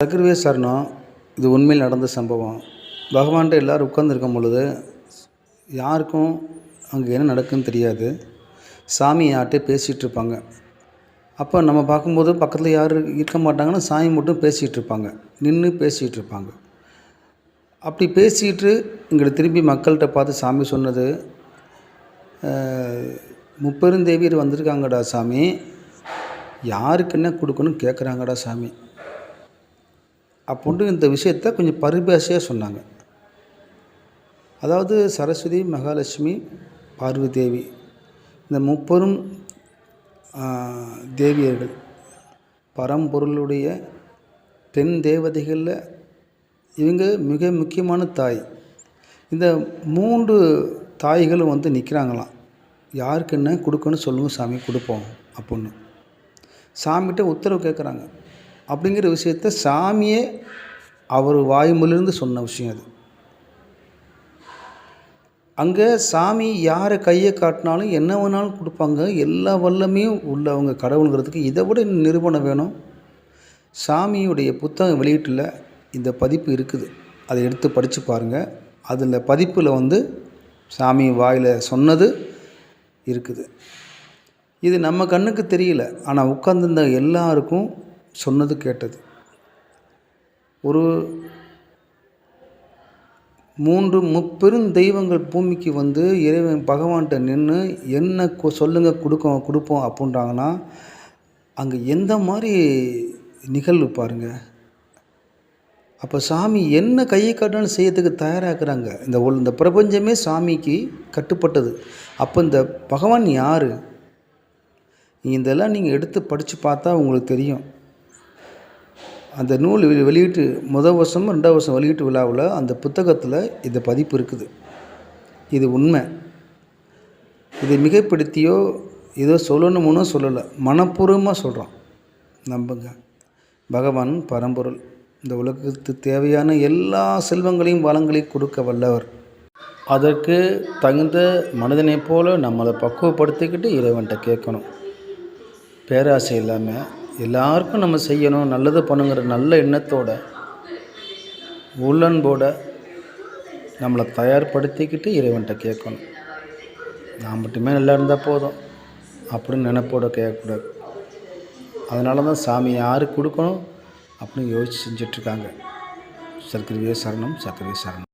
சக்கரவே சரணம் இது உண்மையில் நடந்த சம்பவம். பகவான்கிட்ட எல்லோரும் உட்காந்துருக்கும் பொழுது யாருக்கும் அங்கே என்ன நடக்குன்னு தெரியாது. சாமி யார்கிட்டே பேசிகிட்டு இருப்பாங்க. அப்போ நம்ம பார்க்கும்போது பக்கத்தில் யாரும் இருக்க மாட்டாங்கன்னா சாமி மட்டும் பேசிகிட்டு இருப்பாங்க. நின்று பேசிகிட்டு இருப்பாங்க. அப்படி பேசிட்டு இங்கே திரும்பி மக்கள்கிட்ட பார்த்து சாமி சொன்னது முப்பெருந்தேவியர் வந்திருக்காங்கடா சாமி. யாருக்கு என்ன கொடுக்கணும் கேட்குறாங்கடா சாமி. அப்புடின்னு இந்த விஷயத்த கொஞ்சம் பரிபாஷையாக சொன்னாங்க. அதாவது சரஸ்வதி மகாலட்சுமி பார்வதி தேவி இந்த முப்பெரும் தேவியர்கள் பரம்பொருளுடைய பெண் தேவதைகளில் இவங்க மிக முக்கியமான தாய். இந்த மூன்று தாய்களும் வந்து நிற்கிறாங்களாம் யாருக்கு என்ன கொடுக்கணும் சொல்லுங்கள் சாமி கொடுப்போம் அப்புடின்னு சாமிகிட்ட உத்தரவு கேட்குறாங்க. அப்படிங்கிற விஷயத்த சாமியே அவர் வாய்மொழியிலிருந்து சொன்ன விஷயம் அது. அங்கே சாமி யாரை கையை காட்டினாலும் என்ன வேணாலும் கொடுப்பாங்க. எல்லா வல்லமையும் உள்ளவங்க கடவுளுங்கிறதுக்கு இதை விட இன்னும் நிரூபணம் வேணும். சாமியுடைய புத்தகம் வெளியீட்டில் இந்த பதிப்பு இருக்குது. அதை எடுத்து படித்து பாருங்கள் அதில் பதிப்பில் வந்து சாமி வாயில் சொன்னது இருக்குது. இது நம்ம கண்ணுக்கு தெரியல. ஆனால் உட்கார்ந்திருந்த எல்லாருக்கும் சொன்னது கேட்டது. ஒரு மூன்று முப்பெரும் தெய்வங்கள் பூமிக்கு வந்து இறைவன் பகவான்கிட்ட நின்று என்ன கொ- சொல்லுங்க கொடுக்க கொடுப்போம் அப்படின்றாங்கன்னா அங்கே எந்த மாதிரி நிகழ்வு பாருங்க. அப்போ சாமி என்ன கையை காட்டினாலும் செய்யறதுக்கு தயாராகிறாங்க இந்த இந்த பிரபஞ்சமே சாமிக்கு கட்டுப்பட்டது. அப்போ இந்த பகவான் யார்? இதெல்லாம் நீங்கள் எடுத்து படித்து பார்த்தா உங்களுக்கு தெரியும். அந்த நூல் வெளியீட்டு முதல் வருஷம் ரெண்டாவது வருஷம் வெளியீட்டு விழாவில் அந்த புத்தகத்தில் இந்த பதிப்பு இருக்குது. இது உண்மை. இதை மிகைப்படுத்தியோ ஏதோ சொல்லணும்னு சொல்லலை. மனப்பூர்வமாக சொல்கிறோம் நம்புங்க. பகவான் பரம்பொருள். இந்த உலகத்துக்கு தேவையான எல்லா செல்வங்களையும் வளங்களையும் கொடுக்க வல்லவர். அதற்கு தகுந்த மனிதனைப் போல நம்மளை பக்குவப்படுத்திக்கிட்டு இறைவன்கிட்ட கேட்கணும். பேராசை இல்லாமல் எல்லாருக்கும் நம்ம செய்யணும் நல்லது பண்ணுங்கிற நல்ல எண்ணத்தோட உள்ளன்போட நம்மளை தயார்படுத்திக்கிட்டு இறைவன்கிட்ட கேட்கணும். நான் மட்டுமே நல்லா இருந்தால் போதும் அப்படின்னு நினைப்போட கேட்கக்கூடாது. அதனால தான் சாமி யாருக்கு கொடுக்கணும் அப்படின்னு யோசிச்சு செஞ்சிட்ருக்காங்க. சர்க்கரையே சரணம் சர்க்கரையே சரணம்.